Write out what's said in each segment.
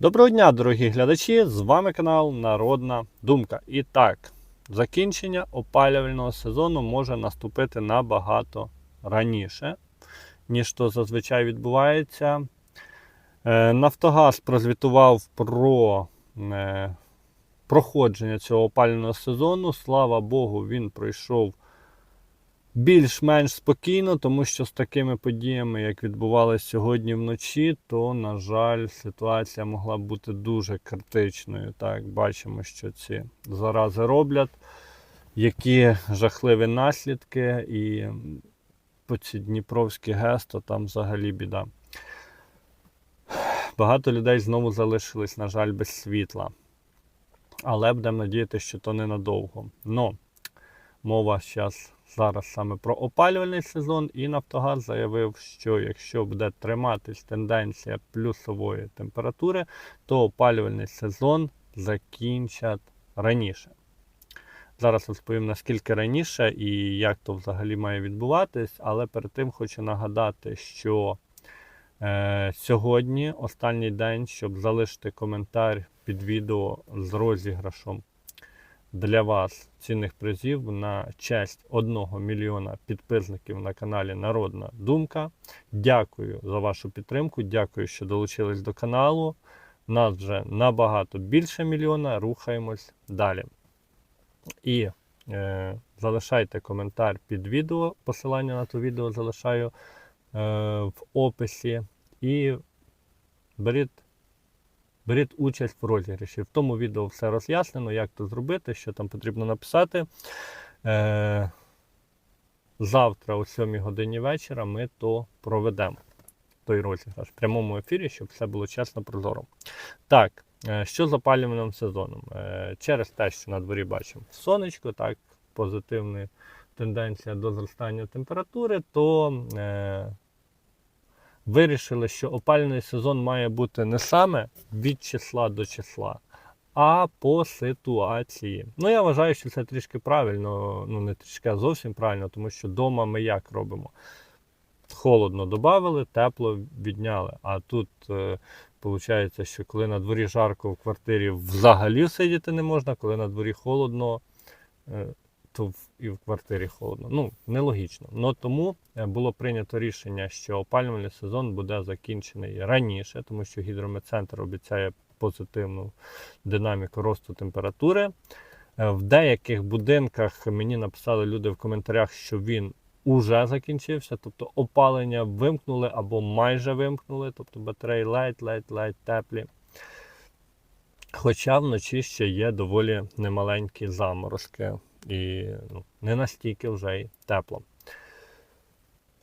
Доброго дня, дорогі глядачі! З вами канал Народна Думка. І так, закінчення опалювального сезону може наступити набагато раніше, ніж то зазвичай відбувається. Е, Нафтогаз прозвітував про е, проходження цього опалювального сезону. Слава Богу, він пройшов більш-менш спокійно, тому що з такими подіями, як відбувалися сьогодні вночі, то, на жаль, ситуація могла бути дуже критичною. Так, бачимо, що ці зарази роблять, які жахливі наслідки, і по ці Дніпровські ГЕС, то там взагалі біда. Багато людей знову залишились, на жаль, без світла. Але будемо надіятися, що то ненадовго. Но мова зараз зараз саме про опалювальний сезон, і Нафтогаз заявив, що якщо буде триматись тенденція плюсової температури, то опалювальний сезон закінчать раніше. Зараз розповім наскільки раніше і як то взагалі має відбуватись, але перед тим хочу нагадати, що е, сьогодні останній день, щоб залишити коментар під відео з розіграшом для вас цінних призів на честь 1 мільйона підписників на каналі Народна Думка. Дякую за вашу підтримку. Дякую, що долучились до каналу. Нас вже набагато більше мільйона. Рухаємось далі. І е, залишайте коментар під відео. Посилання на то відео залишаю е, в описі. І беріть беріть участь в розіграші. В тому відео все роз'яснено, як це зробити, що там потрібно написати. Е, завтра о 7 годині вечора ми то проведемо. Той розіграш в прямому ефірі, щоб все було чесно прозоро. Так, е, що з опалювальним сезоном? Е, через те, що на дворі бачимо сонечко, так, позитивна тенденція до зростання температури, то е, вирішили, що опалювальний сезон має бути не саме від числа до числа, а по ситуації. Ну, я вважаю, що це трішки правильно, ну не трішки, а зовсім правильно, тому що вдома ми як робимо? Холодно додали, тепло відняли. А тут е, виходить, що коли на дворі жарко в квартирі взагалі сидіти не можна, коли на дворі холодно, е, то в, і в квартирі холодно. Ну, нелогічно. Но тому е, було прийнято рішення, що опалювальний сезон буде закінчений раніше, тому що гідрометцентр обіцяє позитивну динаміку росту температури. Е, В деяких будинках мені написали люди в коментарях, що він уже закінчився, тобто опалення вимкнули або майже вимкнули, тобто батареї ледь-ледь-ледь теплі. Хоча вночі ще є доволі немаленькі заморозки і ну, не настільки вже й тепло.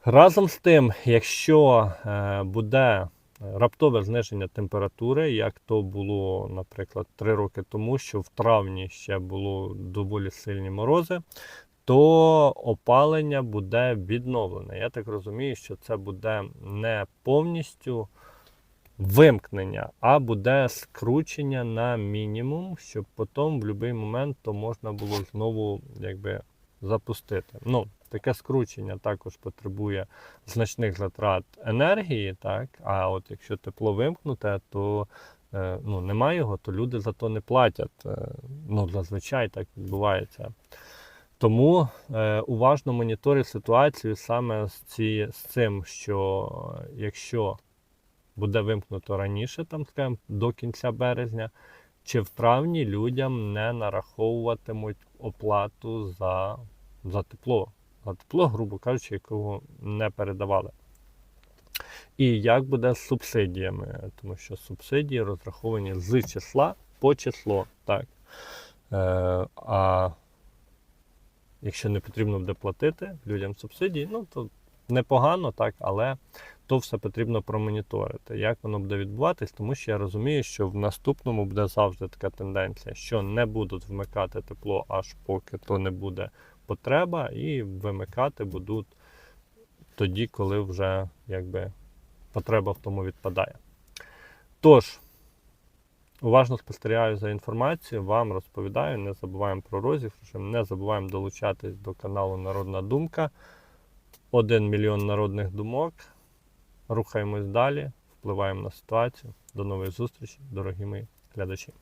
Разом з тим, якщо е, буде раптове зниження температури, як то було, наприклад, 3 роки тому, що в травні ще було доволі сильні морози, то опалення буде відновлене. Я так розумію, що це буде не повністю вимкнення, а буде скручення на мінімум, щоб потім в будь-який момент то можна було знову якби, запустити. Ну, Таке скручення також потребує значних затрат енергії, так? а от якщо тепло вимкнуте, то е, ну, немає його, то люди за то не платять. Е, ну, Зазвичай так відбувається. Тому е, уважно моніторю ситуацію саме з, ці, з цим, що якщо буде вимкнуто раніше, там скажімо, до кінця березня, чи в травні людям не нараховуватимуть оплату за, за тепло. За тепло, грубо кажучи, якого не передавали. І як буде з субсидіями, тому що субсидії розраховані з числа по число. Так. Е, а якщо не потрібно буде платити людям субсидії, ну то непогано, так, але то все потрібно промоніторити, як воно буде відбуватись, тому що я розумію, що в наступному буде завжди така тенденція, що не будуть вмикати тепло, аж поки то не буде потреба, і вимикати будуть тоді, коли вже якби, потреба в тому відпадає. Тож, уважно спостерігаю за інформацією, вам розповідаю, не забуваємо про розіграші, не забуваємо долучатись до каналу Народна Думка. 1 мільйон народних думок. Рухаємось далі, впливаємо на ситуацію. До нових зустрічей, дорогі мої глядачі.